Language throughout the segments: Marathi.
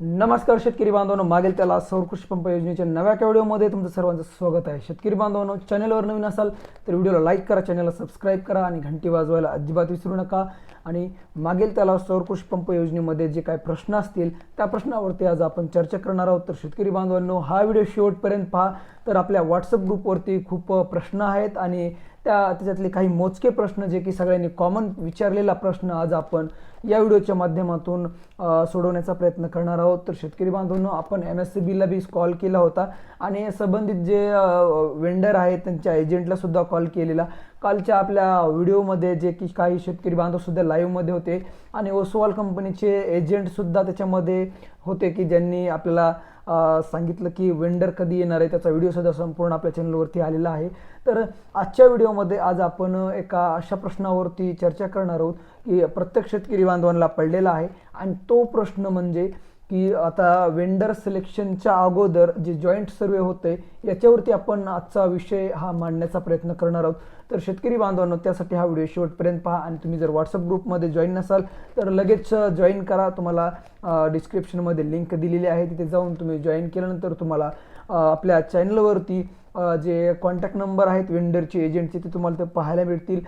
नमस्कार शेतकरी बांधवांनो मागेल त्याला सौर कृषी पंप योजनेच्या नव्या व्हिडिओमध्ये तुमचं सर्वांचं स्वागत आहे. शेतकरी बांधवांनो चॅनलवर नवीन असाल तर व्हिडिओला लाईक करा चॅनलला सबस्क्राईब करा आणि घंटी वाजवायला अजिबात विसरू नका. आणि मागेल त्याला सौर कृषी पंप योजनेमध्ये जे काही प्रश्न असतील त्या प्रश्नावरती आज आपण चर्चा करणार आहोत. तर शेतकरी बांधवांनो हा व्हिडिओ शेवटपर्यंत पहा. तर आपल्या व्हॉट्सअप ग्रुपवरती खूप प्रश्न आहेत आणि त्या त्याच्यातले काही मोजके प्रश्न जे की सगळ्यांनी कॉमन विचारलेला प्रश्न आज आपण या व्हिडिओच्या माध्यमातून सोडवण्याचा प्रयत्न करणार आहोत. तर शेतकरी बांधवांनो आपण एम एस सी बीला बी कॉल केला होता आणि संबंधित जे वेंडर आहेत त्यांच्या एजंटला सुद्धा कॉल केलेला. कालच्या आपल्या व्हिडिओमध्ये जे की काही शेतकरी बांधव सुद्धा लाईव्हमध्ये होते आणि ओसवाल कंपनीचे एजंटसुद्धा त्याच्यामध्ये होते की ज्यांनी आपल्याला सांगितलं की वेंडर कधी येणार आहे त्याचा व्हिडिओ सुद्धा संपूर्ण आपल्या चॅनलवरती आलेला आहे. तर आजच्या व्हिडिओमध्ये आज आपण एका अशा प्रश्नावरती चर्चा करणार आहोत की प्रत्येक शेतकरी बांधवांना पडलेला आहे. आणि तो प्रश्न म्हणजे की आता वेंडर सिलेक्शनच्या अगोदर जे जॉईंट सर्वे होते याच्यावरती आपण आजचा विषय हा मांडण्याचा प्रयत्न करणार आहोत. तर शेतकरी बांधवांनो त्यासाठी हा व्हिडिओ शेवटपर्यंत पहा आणि तुम्ही जर व्हॉट्सअप ग्रुपमध्ये जॉईन नसाल तर लगेच जॉईन करा. तुम्हाला डिस्क्रिप्शनमध्ये लिंक दिलेली आहे. तिथे जाऊन तुम्ही जॉईन केल्यानंतर तुम्हाला आपल्या चॅनलवरती जे कॉन्टॅक्ट नंबर आहेत वेंडरचे एजंटचे ते तुम्हाला ते पाहायला मिळतील.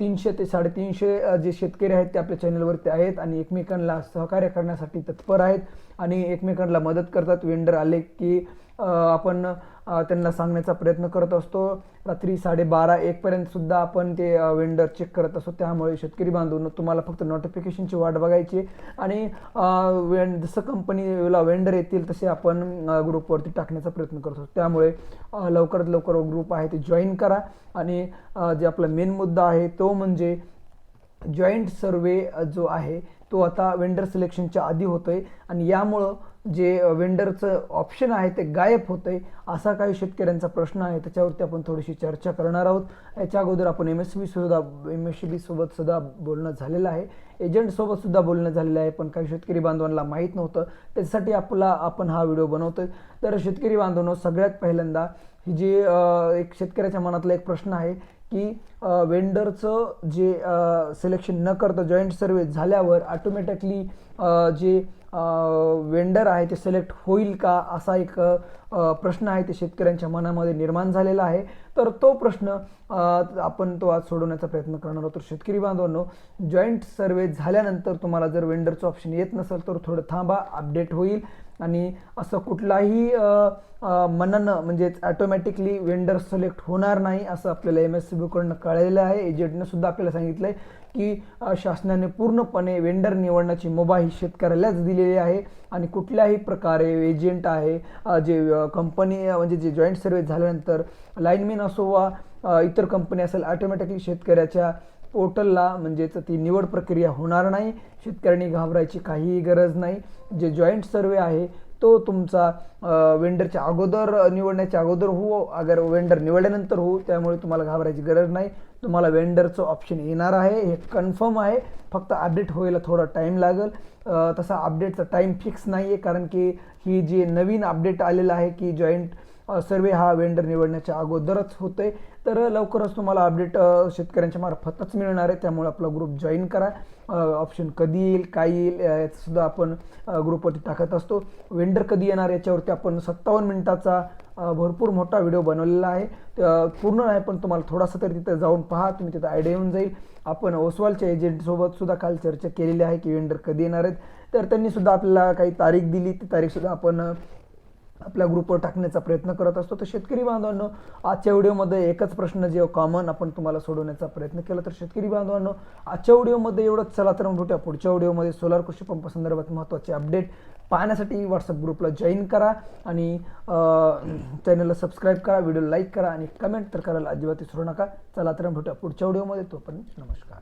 तीनशे ते साडेतीनशे जे शेतकरी आहेत ते आपल्या चॅनलवरती आहेत आणि एकमेकांना सहकार्य करण्यासाठी तत्पर आहेत आणि एकमेकांना मदत करतात. वेंडर आले की आपण त्यांना सांगण्याचा प्रयत्न करत असतो. रात्री साडेबारा एकपर्यंत सुद्धा आपण ते वेंडर चेक करत असतो. त्यामुळे शेतकरी बांधून तुम्हाला फक्त नोटिफिकेशनची वाट बघायची आणि वें जसं कंपनीला वेंडर येतील तसे आपण ग्रुपवरती टाकण्याचा प्रयत्न करत असतो. त्यामुळे लवकरात लवकर ग्रुप आहे ते जॉईन करा. आणि जे आपला मेन मुद्दा आहे तो म्हणजे जॉईंट सर्वे जो आहे तो आता वेंडर सिलेक्शनच्या आधी होतोय. आणि यामुळं जे वेंडरचं ऑप्शन आहे ते गायब होतंय असा काही शेतकऱ्यांचा प्रश्न आहे. त्याच्यावरती आपण थोडीशी चर्चा करणार आहोत. याच्या अगोदर आपण एम एस बी सुद्धा एम एस बी सोबत सुद्धा बोलणं झालेलं आहे. एजंटसोबतसुद्धा सुद्धा बोलणं झालेलं आहे पण काही शेतकरी बांधवांना माहीत नव्हतं. त्याच्यासाठी आपला आपण हा व्हिडिओ बनवतोय. तर शेतकरी बांधवांनो सगळ्यात पहिल्यांदा ही जी एक शेतकऱ्याच्या मनातला एक प्रश्न आहे की वेंडरचं जे सिलेक्शन न करता जॉईंट सर्वे झाल्यावर ऑटोमॅटिकली जे वेंडर आहे ते सिलेक्ट होईल का असा एक प्रश्न आहे ते शेतकऱ्यांच्या मनामध्ये निर्माण झालेला आहे. तर तो प्रश्न आपण तो आज सोडवण्याचा प्रयत्न करणार आहोत. तर शेतकरी बांधवांनो जॉईंट सर्वे झाल्यानंतर तुम्हाला जर वेंडरचं ऑप्शन येत नसेल तर थोडं थांबा अपडेट होईल. आणि असं कुठलाही अ, मनानं म्हणजेच ॲटोमॅटिकली वेंडर सिलेक्ट होणार नाही असं आपल्याला एम एस सी बीकडनं कळलेलं आहे. एजंटनं सुद्धा आपल्याला सांगितलं आहे की शासनाने पूर्णपणे वेंडर निवडण्याची मुभा ही शेतकऱ्यालाच दिलेली आहे आणि कुठल्याही प्रकारे एजंट आहे जे कंपनी म्हणजे जे जॉईंट सर्व्हिस झाल्यानंतर लाईनमॅन असो वा इतर कंपनी असेल ऑटोमॅटिकली शेतकऱ्याच्या पोर्टलला म्हणजेच ती निवड प्रक्रिया होणार नाही. शेतकऱ्यांनी घाबरायची काहीही गरज नाही. जे जॉईंट सर्वे आहे तो तुमचा वेंडरच्या अगोदर निवडण्याच्या अगोदर हो अगर वेंडर निवडल्यानंतर हो त्यामुळे तुम्हाला घाबरायची गरज नाही. तुम्हाला वेंडरचं ऑप्शन येणार आहे हे कन्फर्म आहे. फक्त अपडेट व्हायला थोडा टाईम लागेल. तसा अपडेटचा टाईम फिक्स नाही आहे कारण की ही जी नवीन अपडेट आलेलं आहे की जॉईंट सर्वे हा वेंडर निवडण्याच्या अगोदरच होते तर लवकरच तुम्हाला अपडेट शेतकऱ्यांच्या मार्फतच मिळणार आहे. त्यामुळे आपला ग्रुप जॉईन करा. ऑप्शन कधी येईल काय येईल याचंसुद्धा आपण ग्रुपवरती टाकत असतो. वेंडर कधी येणार याच्यावरती आपण सत्तावन्न मिनिटाचा भरपूर मोठा व्हिडिओ बनवलेला आहे. पूर्ण नाही पण तुम्हाला थोडासा तरी तिथं जाऊन पहा. तुम्ही तिथं आयडिया येऊन जाईल. आपण ओसवालच्या एजंटसोबत सुद्धा काल चर्चा केलेली आहे की वेंडर कधी येणार आहेत. तर त्यांनी सुद्धा आपल्याला काही तारीख दिली. ती तारीखसुद्धा आपण आपल्या ग्रुपवर टाकण्याचा प्रयत्न करत असतो. तर शेतकरी बांधवांनो आजच्या व्हिडिओमध्ये एकच प्रश्न जे कॉमन आपण तुम्हाला सोडवण्याचा प्रयत्न केला. तर शेतकरी बांधवांनो आजच्या व्हिडिओमध्ये एवढंच. चला तर भेटूया पुढच्या व्हिडिओमध्ये. सोलार कृषी पंप संदर्भात महत्त्वाचे अपडेट पाहण्यासाठी व्हॉट्सअप ग्रुपला जॉईन करा आणि चॅनलला सबस्क्राईब करा व्हिडिओ लाईक करा आणि कमेंट तर करायला अजिबात विसरू नका. चला तर भेटूया पुढच्या व्हिडिओमध्ये. पण नमस्कार.